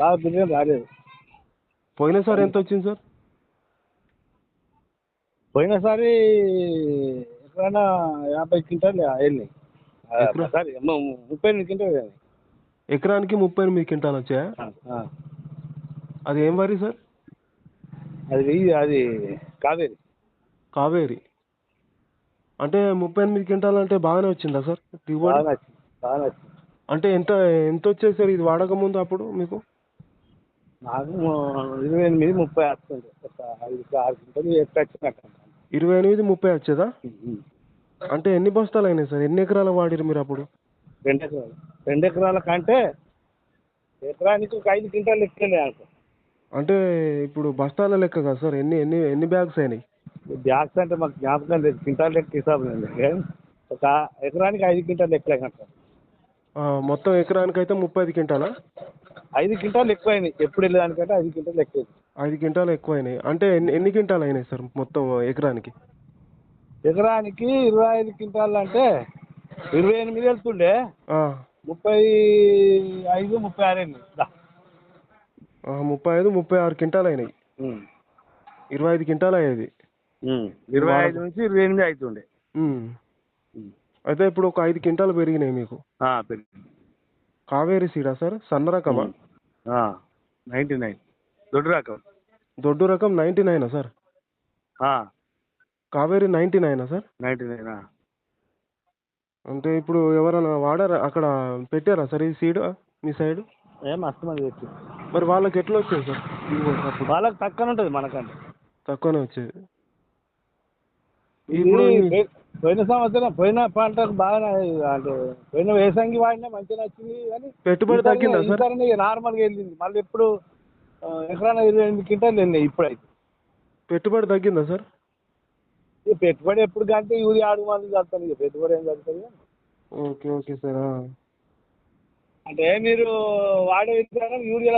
బాగా బిర్యానీ రాలేదు. పోయినసారి ఎంత వచ్చింది సార్? పోయినసారి ఎక్కడైనా యాభై క్వింటాలు వెళ్ళినాయి? సారీ ముప్పై ఎనిమిది క్వింటాలు ఎకరానికి ముప్పై ఎనిమిది క్వింటాలు వచ్చాయా. అది ఏం వరి సార్? అది అది కావేరి. కావేరి. అంటే ముప్పై ఎనిమిది క్వింటాలు అంటే బాగానే వచ్చిందా సార్? బాగా దిగుబడి నచ్చింది బాగా నచ్చింది అంటే ఎంత ఎంత వచ్చేది సార్? ఇది వాడక ముందు అప్పుడు మీకు? నాకు ఇరవై ఎనిమిది ముప్పై వస్తుంది. ఒక ఐదు ఆరు క్వింటాలు ఎక్కువ వచ్చినట్టు ఇరవై ఎనిమిది ముప్పై వచ్చేదా? అంటే ఎన్ని బస్తాలు అయినాయి సార్? ఎన్ని ఎకరాలు వాడిరు మీరు అప్పుడు? రెండు ఎకరాలు. రెండు ఎకరాల కంటే ఎకరానికి ఒక ఐదు క్వింటాలు అనుకో అంటే. ఇప్పుడు బస్తాల లెక్క కదా సార్. ఎన్ని ఎన్ని ఎన్ని బ్యాగ్స్ అయినాయి? బ్యాగ్స్ అంటే మాకు జ్ఞాపకం లేదు. క్వింటాల్ లెక్క హిసాబు లేదు? ఒక ఎకరానికి ఐదు క్వింటాలు ఎక్కువ అంటారు ఆ, మొత్తం ఎకరానికి అయితే ముప్పై ఐదు క్వింటాలా? ఐదు క్వింటాలు ఎక్కువైనాయి ఎప్పుడు వెళ్ళేదానికంటే ఐదు క్వింటాలు ఎక్కువ ఐదు క్వింటాలు ఎక్కువ అయినాయి అంటే ఎన్ని ఎన్ని క్వింటాలు అయినాయి సార్ మొత్తం ఎకరానికి? ఎకరానికి ఇరవై ఐదు క్వింటాలు అంటే ఇరవై ఎనిమిది వెళ్తుండే. ముప్పై ఐదు ముప్పై ఆరు. ఆ, ముప్పై ఐదు ముప్పై ఆరు క్వింటాలు అయినాయి. ఇరవై ఐదు క్వింటాలు అయ్యేది. ఇరవై ఐదు నుంచి ఇరవై ఎనిమిది అవుతుండే. అయితే ఇప్పుడు ఒక ఐదు క్వింటాలు పెరిగినాయి మీకు. పెరిగింది. కావేరి సీడా సార్? సన్న రకమా? Ninety nine. దొడ్డు రకం. దొడ్డు రకం నైంటీ నైనా సార్? కావేరి నైంటీ నైనా సార్? నైంటీ నైన్ అంటే ఇప్పుడు ఎవరైనా వాడారా? అక్కడ పెట్టారా సార్ ఈ సీడ్? మీ సైడ్? ఏం మస్తు మంది పెట్టి మరి వాళ్ళకి ఎట్లా వచ్చేది సార్? వాళ్ళకి తక్కువ ఉంటుంది మనకంటే. తక్కువనే వచ్చేది. పోయిన సంవత్సరం పోయిన పంటకు బాగా అంటే పోయిన వేసంగి వాడినా మంచిగా నచ్చింది కానీ పెట్టుబడి తగ్గిందా సార్? ఈసారి నార్మల్గా వెళ్ళింది. మళ్ళీ ఎప్పుడు ఎకరాన ఇరవై ఎనిమిది క్వింటాలు వెళ్ళినాయి ఇప్పుడైతే. పెట్టుబడి తగ్గిందా సార్? ఇక పెట్టుబడి ఎప్పుడు కంటే యూరియా ఆడు మంది కడతాను ఇక పెట్టుబడి ఏం కడుతుంది ఓకే ఓకే సార్ అంటే మీరు వాడే విత్తనాలు యూరియా